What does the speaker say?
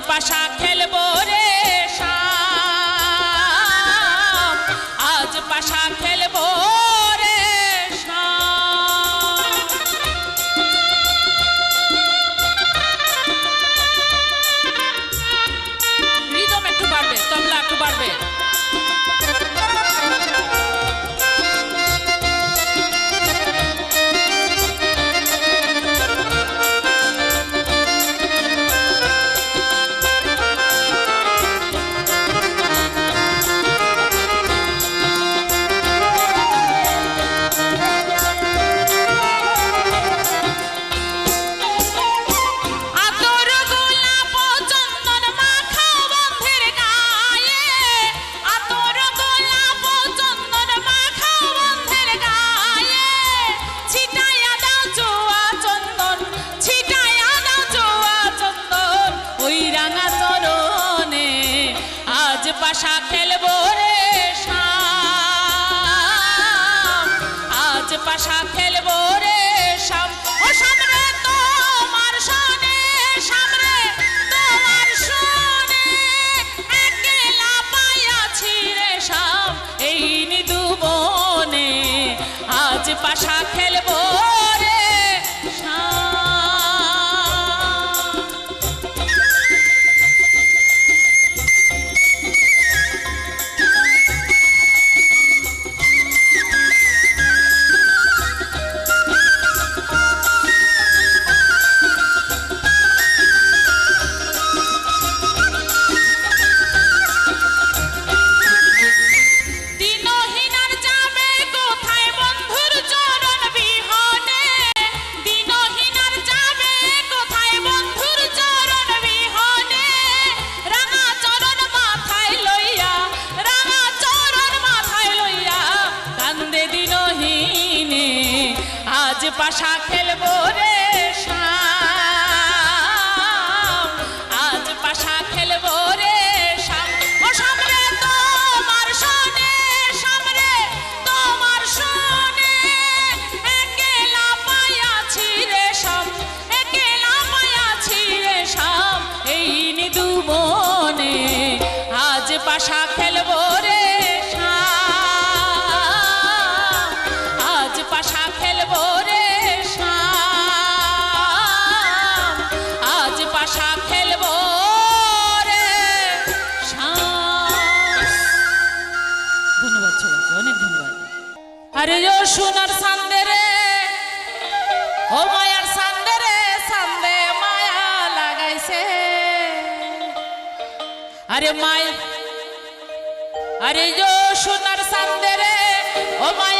i Pasha Kelly তামাশা খেলব রে শাম। আজ পাশা খেলব রে শাম। ও সামনে তোমার সামনে সামনে তোমার একলা পায়াছি রে শাম, এই আজ পাশা পাশা খেলব রে। সবাইকে অনেক ধন্যবাদ। আরে ও সোনার সান্দে রে, ও মায়ার সান্দে রে সান্দে মায়া লাগাইছে। আরে মায়া, আরে ও সোনার সান্দে রে, ও মায়া